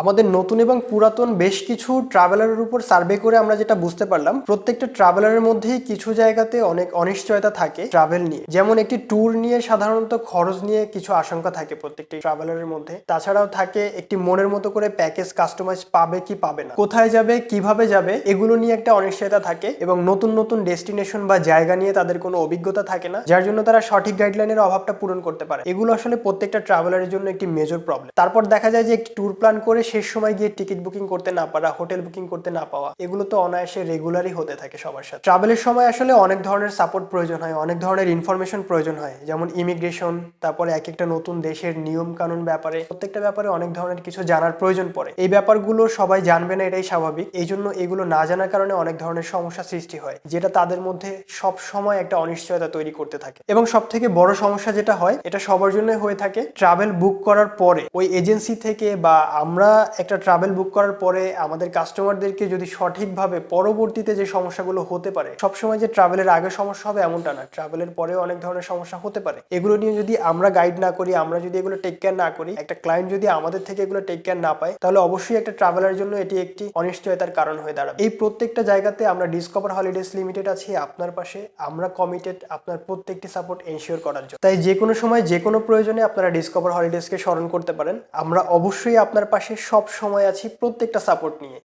আমাদের নতুন এবং পুরাতন বেশ কিছু ট্রাভেলারের উপর সার্ভে করে আমরা যেটা বুঝতে পারলাম, প্রত্যেকটা ট্রাভেলারের মধ্যেই কিছু জায়গাতে অনেক অনিশ্চয়তা থাকে ট্রাভেল নিয়ে। যেমন একটি ট্যুর নিয়ে সাধারণত খরচ নিয়ে কিছু আশঙ্কা থাকে প্রত্যেকটি ট্রাভেলারের মধ্যে। তাছাড়াও থাকে একটি মনের মতো করে প্যাকেজ কাস্টমাইজ পাবে কি পাবে না। কোথায় যাবে, কীভাবে যাবে, এগুলো নিয়ে একটা অনিশ্চয়তা থাকে এবং নতুন নতুন ডেস্টিনেশন বা জায়গা নিয়ে তাদের কোনো অভিজ্ঞতা থাকে না, যার জন্য তারা সঠিক গাইডলাইনের অভাবটা পূরণ করতে পারে। এগুলো আসলে প্রত্যেকটা ট্রাভেলারের জন্য একটি মেজর প্রবলেম তারপর দেখা যায় যে একটি ট্যুর প্ল্যান করে শেষ সময় গিয়ে টিকিট বুকিং করতে না পারা, হোটেল বুকিং করতে না পাওয়া, এগুলো তো অনায়াসে রেগুলারই হতে থাকে সবার সাথে। ট্রাভেলের সময় আসলে অনেক ধরনের সাপোর্ট প্রয়োজন হয়, অনেক ধরনের ইনফরমেশন প্রয়োজন হয়। যেমন ইমিগ্রেশন তারপরে এক একটা নতুন দেশের নিয়ম কানুন ব্যাপারে, প্রত্যেকটা ব্যাপারে অনেক ধরনের কিছু জানার প্রয়োজন পড়ে। এই ব্যাপারগুলো সবাই জানবে না, এটাই স্বাভাবিক। এই জন্য এগুলো না জানার কারণে অনেক ধরনের সমস্যা সৃষ্টি হয়, যেটা তাদের মধ্যে সব সময় একটা অনিশ্চয়তা তৈরি করতে থাকে। এবং সব থেকে বড় সমস্যা যেটা হয়, এটা সবার জন্য হয়ে থাকে ট্রাভেল বুক করার পরে, ওই এজেন্সি থেকে বা আমরা একটা ট্রাভেল বুক করার পরে আমাদের কাস্টমারদেরকে যদি সঠিকভাবে পরবর্তীতে যে সমস্যাগুলো হতে পারে, সবসময় যে ট্রাভেলের আগে সমস্যা হবে এমনটা না। ট্রাভেলের পরেও অনেক ধরনের সমস্যা হতে পারে। এগুলো নিয়ে যদি আমরা গাইড না করি, আমরা যদি এগুলো টেক কেয়ার না করি, একটা ক্লায়েন্ট যদি আমাদের থেকে এগুলো টেক কেয়ার না পায়, তাহলে অবশ্যই একটা ট্রাভেলার জন্য এটি একটি অনিশ্চয়তার কারণ হয়ে দাঁড়াবে। এই প্রত্যেকটা জায়গাতে আমরা ডিসকভার হলিডেজ লিমিটেড আছি আপনার পাশে। আমরা কমিটেড আপনার প্রত্যেকটি সাপোর্ট এনশিওর করার জন্য। তাই যে কোনো সময় যে কোনো প্রয়োজনে আপনারা ডিসকভার হলিডেজকে স্মরণ করতে পারেন। আমরা অবশ্যই আপনার পাশে সব সময় আছি প্রত্যেকটা সাপোর্ট নিয়ে।